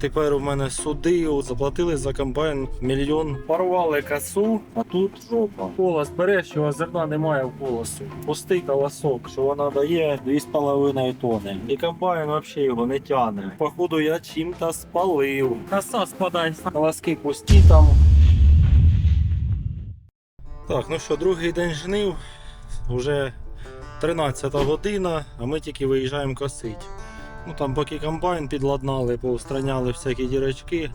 Тепер у мене суди, заплатили за комбайн мільйон. Порвали косу, а тут жопа. Колос береш, його зерна немає в колосу. Пустий колосок, що вона дає 2,5 тони. І комбайн взагалі його не тягне. Походу я чим-то спалив. Коса спадає, колоски пусті там. Так, ну що, другий день жнив. Уже 13 година, а ми тільки виїжджаємо косить. Ну там поки комбайн підладнали, поустраняли всякі дірочки.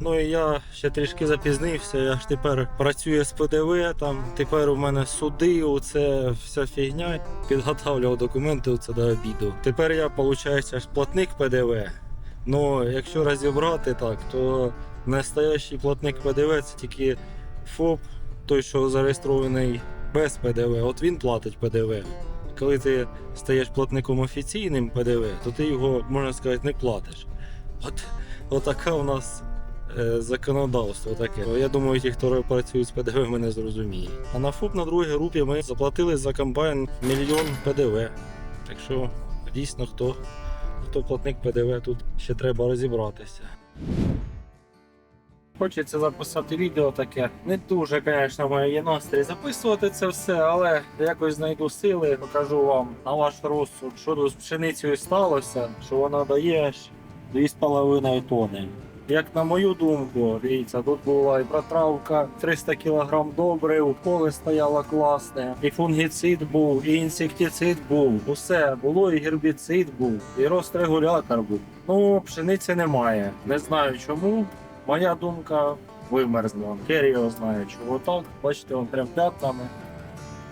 Ну і я ще трішки запізнився, я ж тепер працюю з ПДВ, там тепер у мене суди, оце вся фігня. Підготавлював документи оце до обіду. Тепер я, виходить, платник ПДВ. Ну, якщо розібрати так, то настоящий платник ПДВ це тільки ФОП, той, що зареєстрований без ПДВ, от він платить ПДВ. Коли ти стаєш платником офіційним ПДВ, то ти його, можна сказати, не платиш. От, отаке у нас е, законодавство таке. Я думаю, ті, хто працюють з ПДВ, мене зрозуміють. А на ФОП на другій групі ми заплатили за комбайн мільйон ПДВ. Так що дійсно хто, хто платник ПДВ, тут ще треба розібратися. Хочеться записати відео таке. Не дуже, звісно, має є настрій записувати це все, але якось знайду сили, покажу вам на ваш розсуд, що з пшеницею сталося, що вона дає аж 2,5 тони. Як на мою думку, дивіться, тут була і протравка 300 кг добрив, поле стояло класне, і фунгіцид був, і інсектицид був. Усе було, і гербіцид був, і рострегулятор був. Ну, пшениці немає. Не знаю чому. Моя думка вимерзла. Його знає, чого так. Бачите, он прям п'ятнами.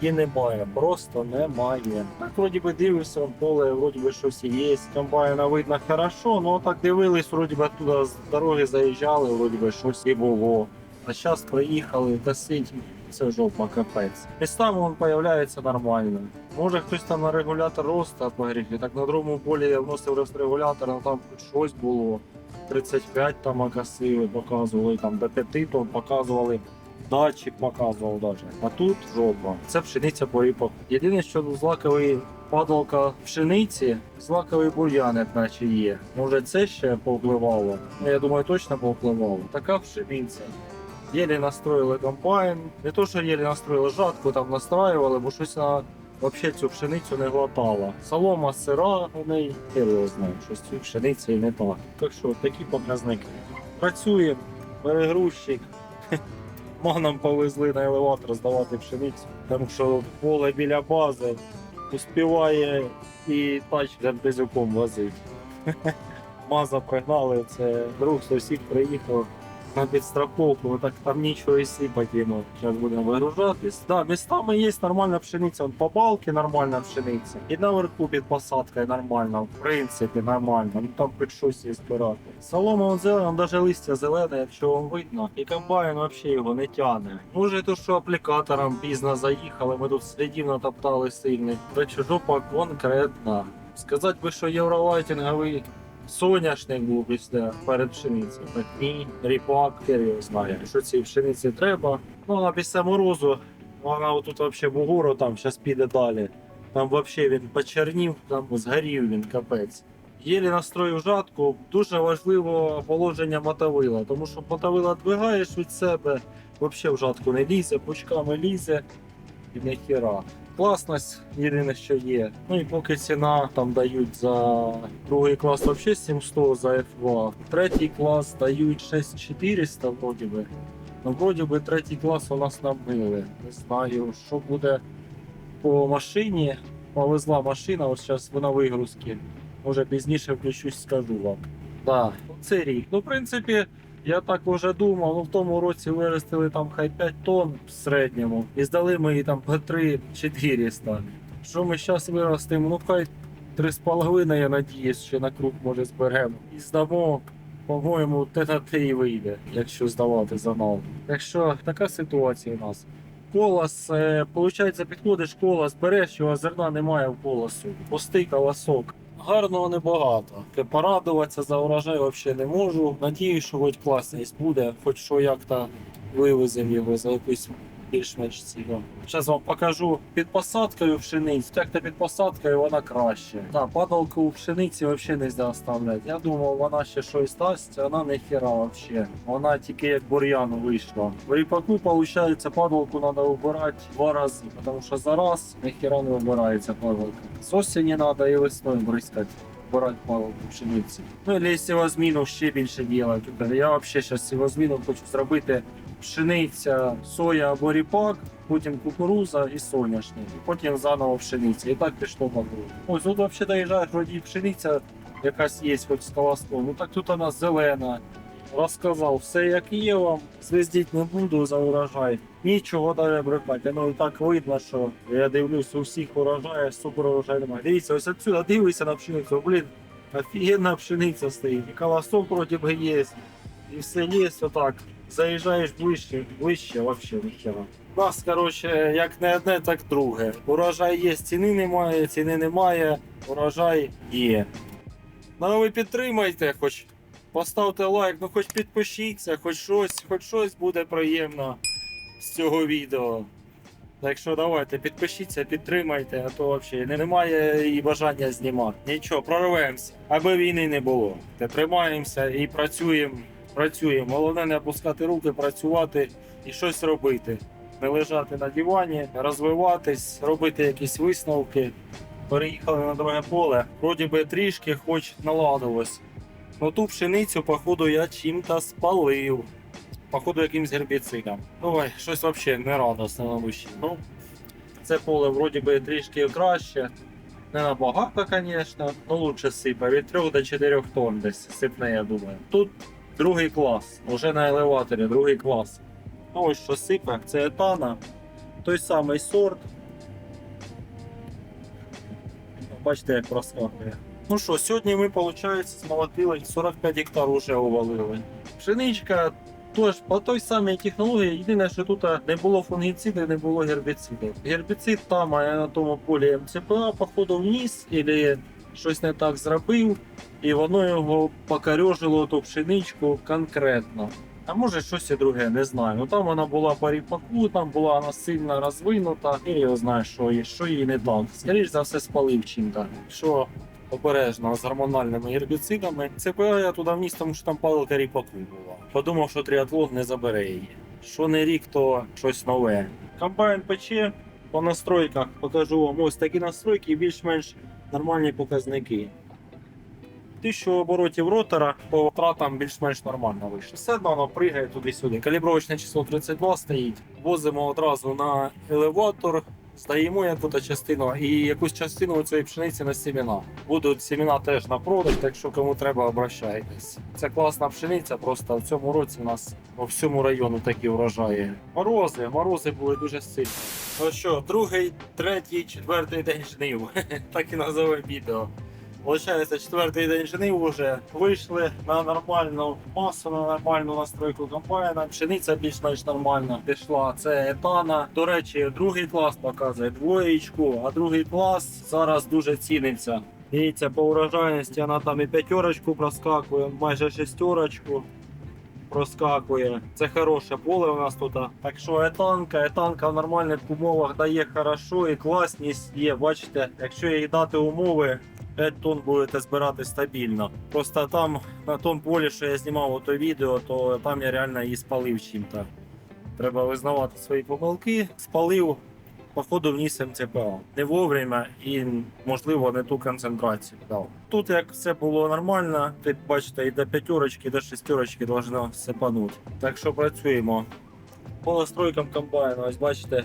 І немає, просто немає. Так вроді би дивишся, он поле, вроді би щось є. Комбайна видно хорошо, ну так дивились, вроді би туди з дороги заїжджали, вроді би щось і було. А зараз приїхали, косить, це жопа, капець. Містами він появляється нормально. Може хтось там на регулятор росту погріх, так на другому полі я вносив регулятор, а там хоч щось було. 35 там окосили, показували, там до 5 тонн показували. Датчик показував даже. А тут жопа. Це пшениця по ріпах. Єдине, що злаковий падалка пшениці, злаковий бур'ян, як наче є. Може це ще повпливало? Ну, Я думаю, точно повпливало. Така пшениця. Єлі настроїли комбайн. Не то, що єлі настроїли жатку, там настраювали, бо щось на Взагалі цю пшеницю не глотала. Солома сира у неї, його знаю, щось цю пшениці не так. Так що такі показники. Працюємо, перегрузчик. Маном повезли на елеватор здавати пшеницю, тому що поле біля бази успіває і тач гербезюком возить. Маза пригнали, це друг сусід приїхав на підстраховку, так там нічого і сипати йому. Зараз будемо вигружатись. Да, містами є нормальна пшениця, Вон по балки нормальна пшениця. І наверху під посадкою нормально, в принципі, нормально. Ну там хоч щось є збирати. Солома он зелена, навіть листя зелене, якщо вам видно. І комбайн взагалі його не тягне. Може то, що аплікатором пізно заїхали, ми тут слідів натоптали сильний. Речі, жопа конкретна. Сказати би, що євролайтинговий соняшник був після перед пшеницею. Так ні, ріпак, його знає. Що цій пшениці треба. Ну, вона після морозу, вона отут взагалі бугору там зараз піде далі. Там взагалі він почернів, там згорів він капець. Єлі настроїв жатку, дуже важливо положення мотовила, тому що мотовила двигаєш від себе, взагалі в жатку не лізе, пучками лізе і не хіра. Класність єдине, що є. Ну і поки ціна там дають за другий клас взагалі 700 за F2, третій клас дають 6400 вроді би. Ну, вроді би третій клас у нас набили. Не знаю, що буде по машині. Повезла машина, от зараз вона вигрузки. Може пізніше включусь, скажу вам. Да, це рік. Ну, в принципі, я так вже думав, ну в тому році виростили там хай 5 тонн в середньому і здали ми її там по 3 400. Що ми зараз виростимо? Ну хай 3,5, я надіюсь, що на круг може зберемо. І здамо, по-моєму, те те і вийде, якщо здавати за нал. Так що така ситуація у нас. Колос, е, получається, підходиш колос, береш його, зерна немає в колосу. Пустий колосок. Гарного небагато. Порадуватися за урожай взагалі не можу. Надію, що хоч класність буде, хоч що як-то вивеземо його за якусь більш-менш ціла. Зараз вам покажу під посадкою пшениць. Як то під посадкою вона краще. Так, падалку у пшениці взагалі не можна оставляти. Я думав, вона ще щось дасть, вона не хіра взагалі. Вона тільки як бур'ян вийшла. В ріпаку, виходить, падалку треба вибирати два рази, тому що за раз ніхіра не вибирається падалка. З осені треба і весною бризкати. Брать падалку пшениці. Ну, або сівозміну ще більше діла. Я взагалі зараз сівозміну хочу зробити пшениця, соя або ріпак, потім кукуруза і соняшник, потім заново пшениця. І так пішло по кругу. Ось тут взагалі доїжджаєш, пшениця якась є, хоч з колоском. Ну так тут вона зелена. Розказав, все як є вам, звездіть не буду за урожай. Нічого далі брехати. Ну так видно, що я дивлюсь, у всіх урожає, супер урожай немає. Дивіться, ось отсюда дивися на пшеницю, блін, офігенна пшениця стоїть. І колосок вроді би є, і все є, отак. Заїжджаєш ближче, ближче, вообще ніхера. У нас, коротше, як не одне, так друге. Урожай є, ціни немає, ціни немає, урожай є. Ну ви підтримайте, хоч поставте лайк, ну хоч підпишіться, хоч щось, хоч щось буде приємно з цього відео. Так що давайте, підпишіться, підтримайте, а то взагалі немає і бажання знімати. Нічого, прорвемося, аби війни не було. Тримаємося і працюємо, працюємо. Головне не опускати руки, працювати і щось робити. Не лежати на дивані, розвиватись, робити якісь висновки. Переїхали на друге поле. Вроді би трішки хоч наладилось. Ну ту пшеницю, походу, я чим-то спалив. Походу, якимсь гербіцидом. Ой, щось взагалі не радостне на душі. Ну, це поле вроді би трішки краще. Не набагато, звісно, але лучше сипе. Від 3 до 4 тонн десь сипне, я думаю. Тут другий клас, вже на елеваторі, другий клас. Ну ось що сипе, це етана. Той самий сорт. Бачите, як проскакує. Ну що, сьогодні ми, виходить, змолотили 45 гектар уже увалили. Пшеничка теж по той самій технології, єдине, що тут не було фунгіциду, не було гербіциду. Гербіцид там, на тому полі МЦПА, походу, вніс, або щось не так зробив, і воно його покорьожило ту пшеничку конкретно. А може щось і друге, не знаю. Ну там вона була по ріпаку, там була вона сильно розвинута. І я знаю, що, їй- що їй не так. Скоріше за все спалив чим-то. Що обережно з гормональними гербіцидами. ЦПА я туди вніс, тому що там палка ріпаку була. Подумав, що тріатлон не забере її. Що не рік, то щось нове. Комбайн пече по настройках покажу вам ось такі настройки більш-менш нормальні показники. Тисячу оборотів ротора по втратам більш-менш нормально вийшло. Все воно пригає туди-сюди. Калібровочне число 32 стоїть. Возимо одразу на елеватор, здаємо яку-то частину і якусь частину цієї пшениці на сіміна. Будуть сіміна теж на продаж, так що кому треба, обращайтесь. Це класна пшениця, просто в цьому році у нас по всьому району такі врожаї. Морози, морози були дуже сильні. Ну що, другий, третій, четвертий день жнив. так і називає відео. Получається, четвертий день жнив вже вийшли на нормальну масу, на нормальну настройку комбайна. Пшениця більш-менш нормальна пішла. Це етана. До речі, другий клас показує двоєчку, а другий клас зараз дуже ціниться. Дивіться, по урожайності вона там і п'ятерочку проскакує, майже шестерочку проскакує. Це хороше поле у нас тут. Так що етанка, етанка в нормальних умовах дає хорошо і класність є. Бачите, якщо їй дати умови, 5 тонн будете збирати стабільно. Просто там, на тому полі, що я знімав ото відео, то там я реально її спалив чим-то. Треба визнавати свої помилки. Спалив, походу вніс МЦПА. Не вовремя і, можливо, не ту концентрацію дав. Тут як все було нормально, ти бачите, і до п'ятерочки, і до шестерочки должно сипанути. Так що працюємо. По настройкам комбайну, ось бачите,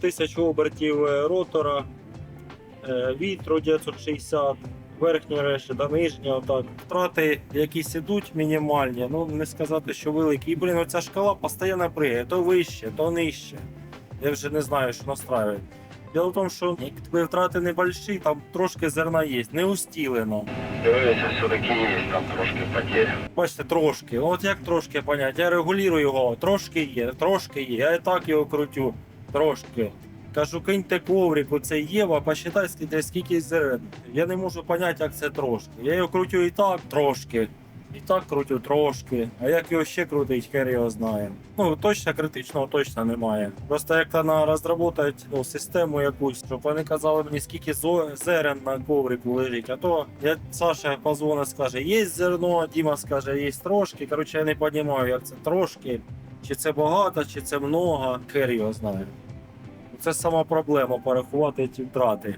тисячу обертів е, ротора, е, вітру 960, верхня решта та нижня, отак. Втрати якісь ідуть мінімальні, ну не сказати, що великі. І, блін, оця шкала постійно пригає, то вище, то нижче. Я вже не знаю, що настраювати. Діло в тому, що якби втрати небольші, там трошки зерна є, не устілено. Дивися, все-таки є там трошки потерь. Бачите, трошки. От як трошки поняти? Я регулюю його, трошки є, трошки є. Я і так його крутю, трошки. Кажу, киньте коврик, оце Єва, посчитай, скільки, скільки зерен. Я не можу поняти, як це трошки. Я його крутю і так трошки. І так крутю трошки. А як його ще крутить, хер його знає. Ну, точно критичного точно немає. Просто як то на ну, систему якусь, щоб вони казали мені, скільки зерен на коврику лежить. А то я Саша позвонить, скаже, є зерно, Діма скаже, є трошки. Коротше, я не розумію, як це трошки. Чи це багато, чи це много, хер його знає. Це сама проблема порахувати ті втрати.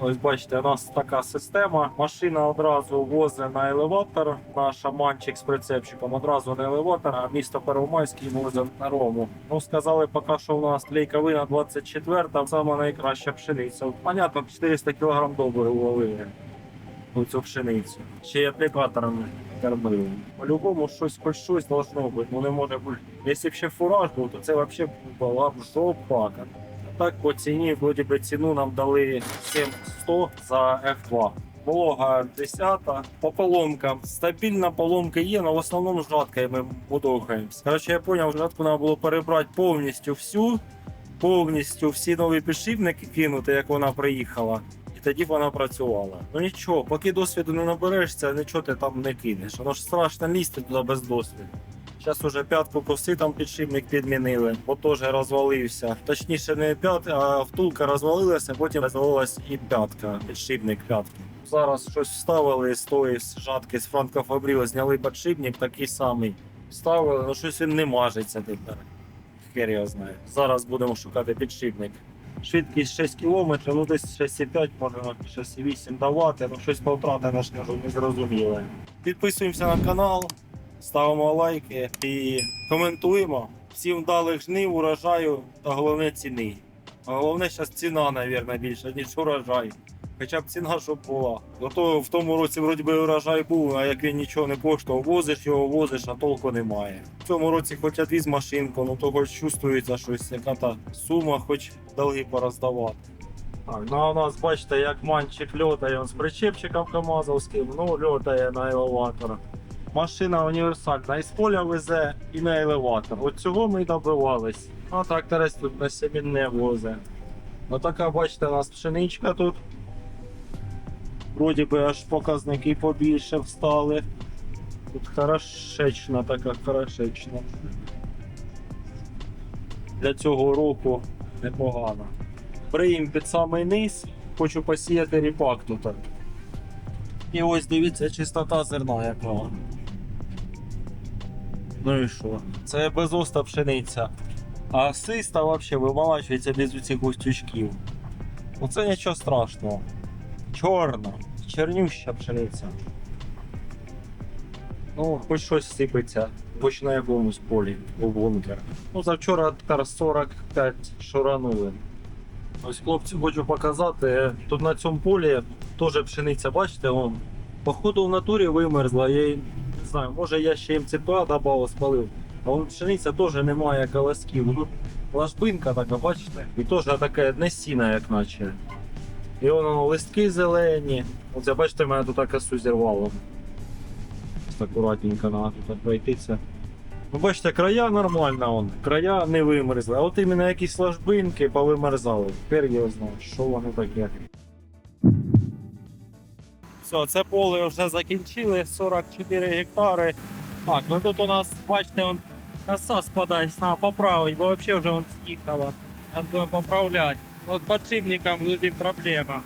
Ось бачите, у нас така система. Машина одразу возить на елеватор. Наш шаманчик з прицепчиком одразу на елеватор, а місто Первомайський возить на рому. Ну сказали, поки що у нас клейковина 24, сама найкраща пшениця. Понятно, 400 кг добре уловили цю пшеницю. Ще й аплікаторами кормили. По-любому щось хоч щось должно бути. Ну не може бути. Якщо б ще фураж був, то це взагалі була б жопа. Так по ціні, вроді би ціну нам дали 7100 за F2. Волога 10, по поломкам. Стабільна поломка є, але в основному жаткою ми мудохаємося. Коротше, я зрозумів, жатку треба було перебрати повністю всю, повністю всі нові підшипники кинути, як вона приїхала. І тоді вона працювала. Ну нічого, поки досвіду не наберешся, нічого ти там не кинеш. Воно ж страшно лізти туди без досвіду. Зараз уже п'ятку коси там підшипник підмінили, бо теж розвалився. Точніше, не п'ятка, а втулка розвалилася, потім розвалилась і п'ятка, підшипник п'ятки. Зараз щось вставили з тої жатки з Франко Фабріо, зняли підшипник такий самий. Вставили, ну щось він не мажеться тепер. Хер його знає. Зараз будемо шукати підшипник. Швидкість 6 км, ну десь 6,5, може 6,8 давати, ну щось по втратам, я не зрозуміле. Підписуємося на канал, ставимо лайки і коментуємо. Всім вдалих жнив, урожаю та головне ціни. А головне зараз ціна, мабуть, більше, ніж урожай. Хоча б ціна, щоб була. Зато в тому році вроді би урожай був, а як він нічого не коштував, возиш його, возиш, а толку немає. В цьому році хоч відвіз машинку, ну то хоч чувствується щось, яка та сума, хоч долги пороздавати. Так, ну а у нас бачите, як манчик льотає он з причепчиком камазовським, ну льотає на елеваторах. Машина універсальна, і з поля везе, і на елеватор. От цього ми добивались. А тракторець тут на себе не возе. Отака, бачите, у нас пшеничка тут. Вроді би аж показники побільше встали. Тут хорошечна така хорошечна. Для цього року непогано. Бриєм під самий низ, хочу посіяти ріпак тут. І ось дивіться, чистота зерна яка. Ну і що? Це безоста пшениця. А систа взагалі вималачується без цих густючків. Ну це нічого страшного. Чорна, чернюща пшениця. Ну, хоч щось сипеться, хоч на якомусь полі у бункер. Ну, завчора тепер 45 шуранули. Ось хлопці хочу показати. Тут на цьому полі теж пшениця, бачите, вон. Походу в натурі вимерзла. Я не знаю, може я ще МЦПА додав, спалив. А вон пшениця теж немає колосків. Ну, ложбинка така, бачите? І теж таке не сіна, як наче. І воно листки зелені. Оце бачите, мене тут таке зірвало. Акуратненько треба тут пройтися. Ну, бачите, края нормально, он. края не вимерзли. А от іменно якісь ложбинки повимерзали. Тепер я знаю, що вони таке. Все, це поле вже закінчили, 44 гектари. Так, ну тут у нас, бачите, он коса спадає, треба поправити, бо взагалі вже он з'їхала. Треба поправляти. От подшипникам буде проблема.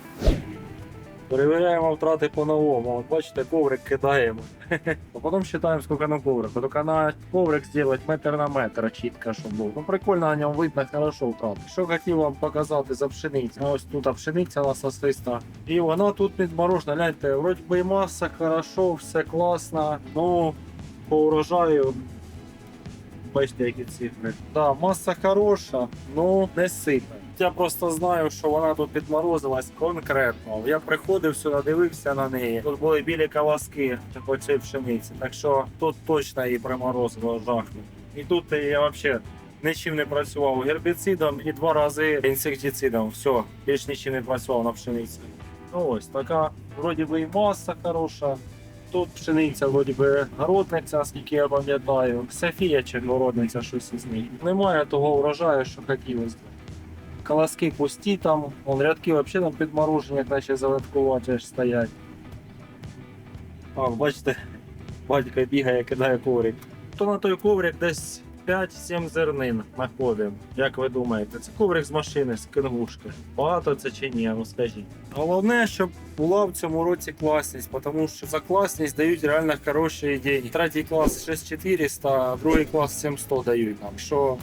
Перевіряємо втрати по-новому. От бачите, коврик кидаємо. А потім вважаємо, скільки на коврик. Тільки на коврик зробити метр на метр чітко, щоб був. Ну прикольно на ньому видно хорошо втрати. Що хотів вам показати за пшеницю. Ось тут пшениця лососиста. І вона тут підморожена. Гляньте, вроді би маса хорошо, все класно. Ну, по урожаю. Бачите, які цифри. Да, маса хороша, ну не сипе. Я просто знаю, що вона тут підморозилась конкретно. Я приходив сюди, дивився на неї. Тут були білі колоски цій пшениці. Так що тут точно її приморозило жахнув. І тут я взагалі нічим не працював гербіцидом і два рази інсектицидом. Все, більш нічим не працював на пшениці. Ну ось така, вроді би і маса хороша. Тут пшениця, вроді би, городниця, скільки я пам'ятаю. Софія чи городниця, щось із них. Немає того врожаю, що хотілося б. Колоски пусті там, вон рядки взагалі там підморожені, як наче аж стоять. А, бачите, батько бігає, кидає коврик. То на той коврик десь 5-7 зернин знаходимо. Як ви думаєте, це коврик з машини, з кенгушки. Багато це чи ні, ну скажіть. Головне, щоб була в цьому році класність, тому що за класність дають реально хороші ідеї. Третій клас 6400, а другий клас 700 дають нам. Що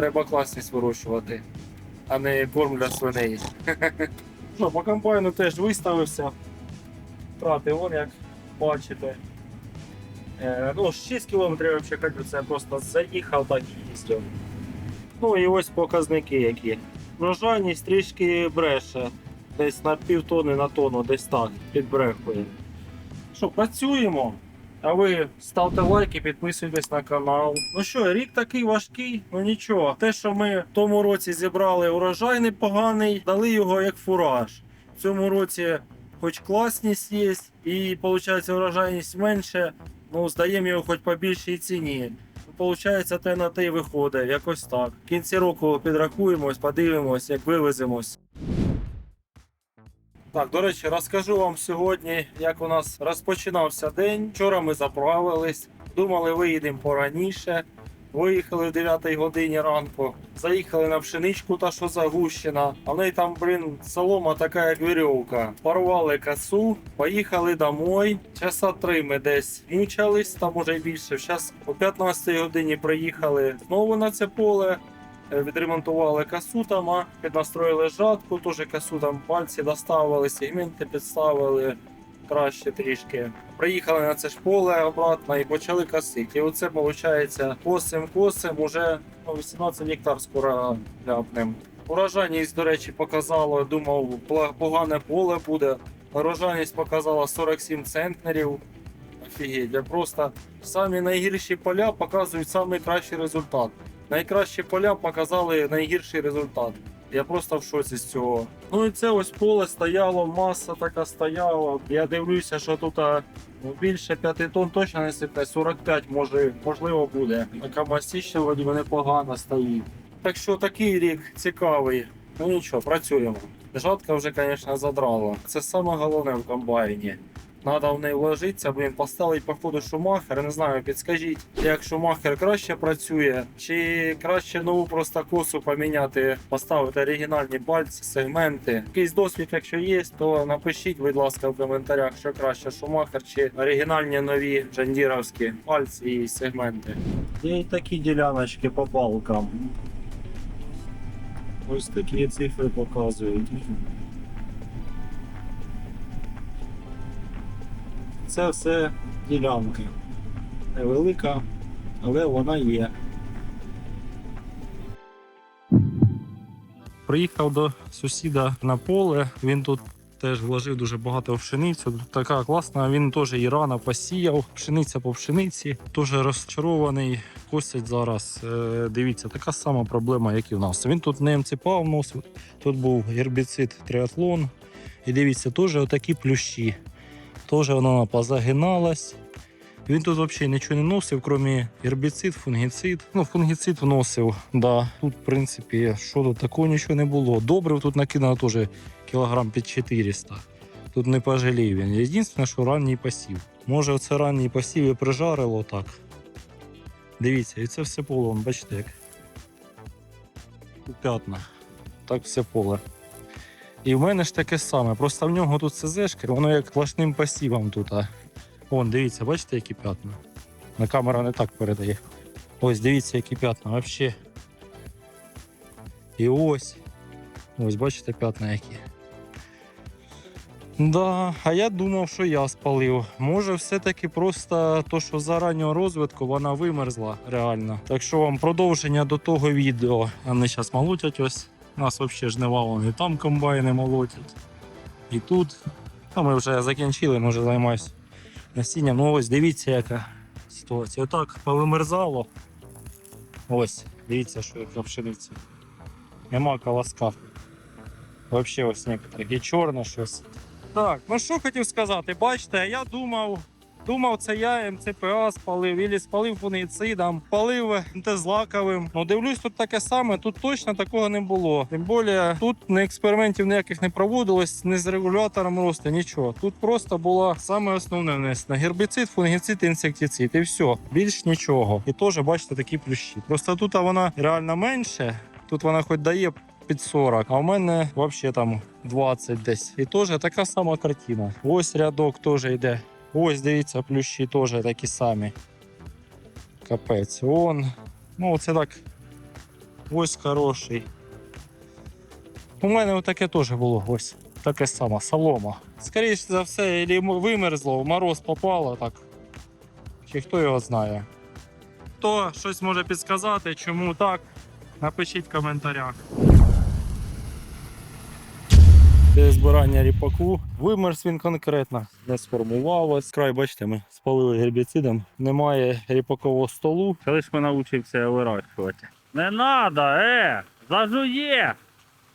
треба класність вирощувати, а не корм для свиней. Ну, по комбайну теж виставився. Трати, вон як бачите. Е, ну, 6 кілометрів взагалі це просто заїхав, так і їздив. Ну і ось показники які. Врожайність трішки бреше. Десь на півтони на тонну, десь так, підбрехує. Що, працюємо? А ви ставте лайки, підписуйтесь на канал. Ну що, рік такий важкий, ну нічого. Те, що ми в тому році зібрали урожай непоганий, дали його як фураж. В цьому році хоч класність є, і виходить урожайність менше, ну здаємо його хоч по більшій ціні. Получається, те на те й виходить, якось так. В кінці року підрахуємось, подивимось, як вивеземось. Так, до речі, розкажу вам сьогодні, як у нас розпочинався день. Вчора ми заправились, думали, виїдемо пораніше. Виїхали в 9 годині ранку, заїхали на пшеничку, та що загущена. А в неї там, блін, солома така, як вірьовка. Порвали косу, поїхали домой. Часа три ми десь мучались, там уже більше. Зараз о 15 годині приїхали знову на це поле. Е, Відремонтували касу там, піднастроїли жатку, теж касу там пальці доставили, сегменти підставили краще трішки. Приїхали на це ж поле обратно і почали косити. І оце виходить косим косим уже ну, 18 гектар скоро ляпнем. Урожайність, до речі, показало, думав, погане поле буде. Урожайність показала 47 центнерів. Офігеть, просто самі найгірші поля показують найкращий результат. Найкращі поля показали найгірший результат. Я просто в шоці з цього. Ну і це ось поле стояло, маса така стояла. Я дивлюся, що тут ну, більше 5 тонн точно не сипе, 45 може, можливо буде. Така масічна вроді би непогано стоїть. Так що такий рік цікавий. Ну нічого, працюємо. Жатка вже, звісно, задрала. Це саме головне в комбайні. Надо в неї вложитися, блін, поставить походу шумахер. Не знаю, підскажіть, як шумахер краще працює, чи краще нову просто косу поміняти, поставити оригінальні пальці, сегменти. Якийсь досвід, якщо є, то напишіть, будь ласка, в коментарях, що краще шумахер чи оригінальні нові джандіровські пальці і сегменти. Є і такі діляночки по балкам. Ось такі цифри показують. Це все ділянки. Невелика, але вона є. Приїхав до сусіда на поле. Він тут теж вложив дуже багато пшеницю. Така класна. Він теж і рано посіяв. Пшениця по пшениці. Теж розчарований. Косять зараз. Е, дивіться, така сама проблема, як і в нас. Він тут не МЦПА вносив. Тут був гербіцид триатлон. І дивіться, теж отакі плющі. Теж вона позагиналась. Він тут взагалі нічого не носив, крім гербіцид, фунгіцид. Ну, фунгіцид вносив. Да. Тут, в принципі, що тут такого нічого не було. Добрив тут накидано теж кілограм під 400. Тут не пожалів він. Єдине, що ранній посів. Може, оце ранній посів і прижарило так. Дивіться, і це все поле, бачите як. П'ятна. Так все поле. І в мене ж таке саме. Просто в нього тут СЗшки, воно як плашним пасівом тут. А. Вон, дивіться, бачите, які п'ятна? На камера не так передає. Ось дивіться, які п'ятна взагалі. І ось. Ось бачите п'ятна які. Да, а я думав, що я спалив. Може, все-таки просто то, що за раннього розвитку вона вимерзла реально. Так що вам продовження до того відео. Вони зараз молотять ось. У нас взагалі жнива, вон і там комбайни молотять. І тут. А ми вже закінчили, може займаюся насінням. Ну ось дивіться, яка ситуація. Отак повимерзало. Ось, дивіться, що яка пшениця. Нема колоска. Взагалі ось некоторих. І чорне щось. Так, ну що хотів сказати, бачите, я думав, Думав, це я МЦПА спалив, ілі спалив фунгіцидом, спалив антизлаковим. Ну дивлюсь, тут таке саме, тут точно такого не було. Тим більше тут не експериментів ніяких не проводилось, не з регулятором росту, нічого. Тут просто було саме основне внесено: гербіцид, фунгіцид, інсектицид, і все. Більш нічого. І теж бачите такі плющі. Просто тут вона реально менше. Тут вона хоч дає під 40, а в мене взагалі там 20 десь. І теж така сама картина. Ось рядок теж йде. Ось дивіться, плющі теж такі самі. Капець. Вон. Ну, це так. Ось хороший. У мене таке теж було ось. Таке саме, солома. Скоріше за все, вимерзло, в мороз попало так. Чи хто його знає. Хто щось може підсказати, чому так, напишіть в коментарях. Це збирання ріпаку. Вимерз він конкретно, не сформувалось. Край, бачите, ми спалили гербіцидом. Немає ріпакового столу. Коли ж ми навчився вирощувати. Не надо, е! Зажує!